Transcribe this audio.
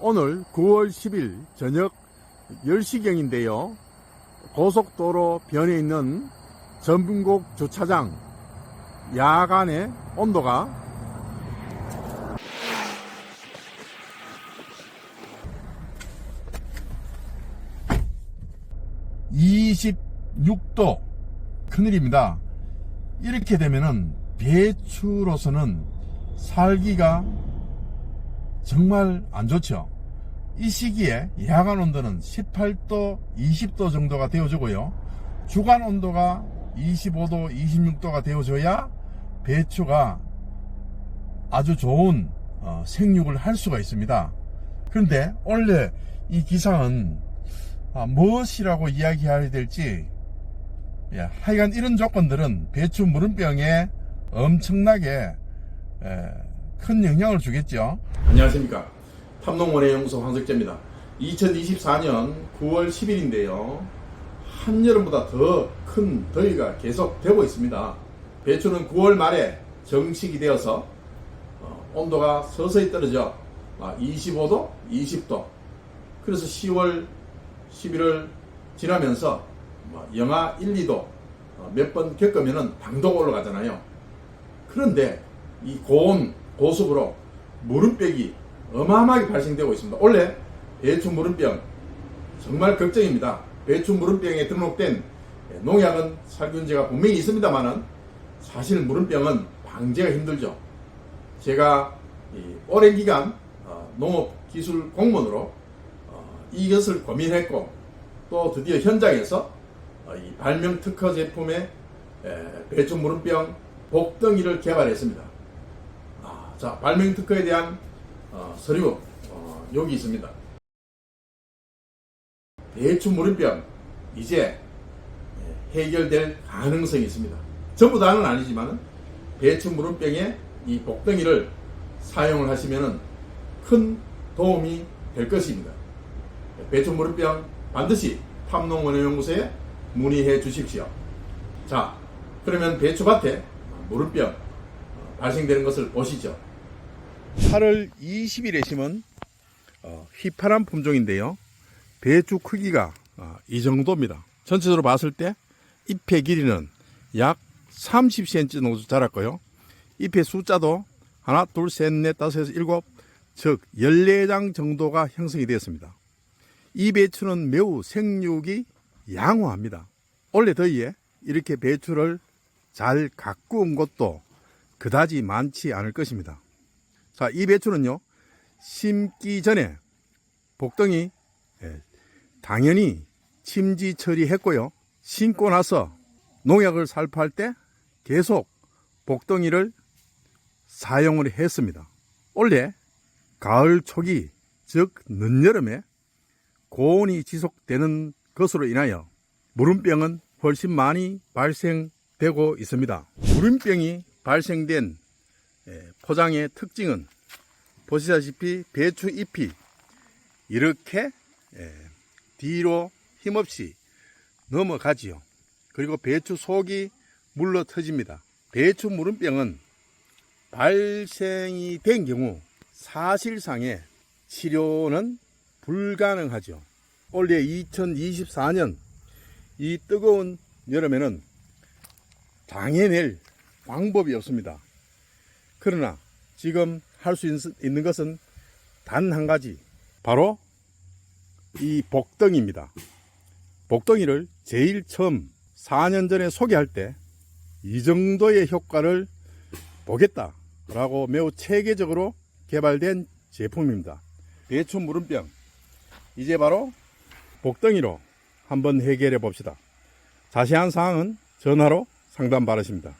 오늘 9월 10일 저녁 10시경인데요. 고속도로 변에 있는 전분곡 주차장 야간의 온도가 26도 큰일입니다. 이렇게 되면은 배추로서는 살기가 정말 안 좋죠. 이 시기에 야간 온도는 18도, 20도 정도가 되어주고요. 주간 온도가 25도, 26도가 되어줘야 배추가 아주 좋은 어, 생육을 할 수가 있습니다. 그런데 원래 이 기상은 아, 무엇이라고 이야기해야 될지 예, 하여간 이런 조건들은 배추 무름병에 엄청나게 에, 큰 영향을 주겠죠. 안녕하십니까. 탐농원의 연구소 황석재입니다. 2024년 9월 10일인데요. 한여름보다 더 큰 더위가 계속 되고 있습니다. 배추는 9월 말에 정식이 되어서 어, 온도가 서서히 떨어져 아, 25도, 20도. 그래서 10월, 11월 지나면서 뭐 영하 1, 2도 몇 번 겪으면은 당도가 올라가잖아요. 그런데 이 고온, 고속으로 무름병이 어마어마하게 발생되고 있습니다. 원래 배추 무름병 정말 걱정입니다. 배추 무름병에 등록된 농약은 살균제가 분명히 있습니다만은 사실 무름병은 방제가 힘들죠. 제가 이 오랜 기간 어, 농업기술 공무원으로 어, 이것을 고민했고 또 드디어 현장에서 어, 이 발명 특허 제품의 에, 배추 무름병 복덩이를 개발했습니다. 아, 자 발명 특허에 대한 어, 서류 어, 여기 있습니다. 배추 무름병 이제 해결될 가능성이 있습니다. 전부 다는 아니지만 배추 무름병에 이 복덩이를 사용을 하시면 큰 도움이 될 것입니다. 배추 무름병 반드시 탐농원해연구소에 문의해 주십시오. 자, 그러면 배추밭에 무름병 발생되는 것을 보시죠. 8월 20일에 심은 어, 휘파람 품종인데요. 배추 크기가 어, 이 정도입니다. 전체적으로 봤을 때 잎의 길이는 약 30cm 정도 자랐고요. 잎의 숫자도 하나, 둘, 셋, 넷, 다섯, 여섯, 일곱, 즉 14장 정도가 형성이 되었습니다. 이 배추는 매우 생육이 양호합니다. 올해 더위에 이렇게 배추를 잘 가꾸은 곳도 그다지 많지 않을 것입니다. 자, 이 배추는요, 심기 전에 복덩이 예, 당연히 침지 처리했고요. 심고 나서 농약을 살포할 때 계속 복덩이를 사용을 했습니다. 원래 가을 초기, 즉 늦여름에 고온이 지속되는 것으로 인하여 무름병은 훨씬 많이 발생되고 있습니다. 무름병이 발생된 예, 포장의 특징은 보시다시피 배추 잎이 이렇게 예, 뒤로 힘없이 넘어가지요. 그리고 배추 속이 물러 터집니다. 배추 무름병은 발생이 된 경우 사실상의 치료는 불가능하죠. 올해 2024년 이 뜨거운 여름에는 당해낼 방법이 없습니다. 그러나 지금 할 수 있는 것은 단 한 가지, 바로 이 복덩이입니다. 복덩이를 제일 처음 4년 전에 소개할 때 이 정도의 효과를 보겠다라고 매우 체계적으로 개발된 제품입니다. 배추 무름병. 이제 바로 복덩이로 한번 해결해 봅시다. 자세한 사항은 전화로 상담 받으십니다.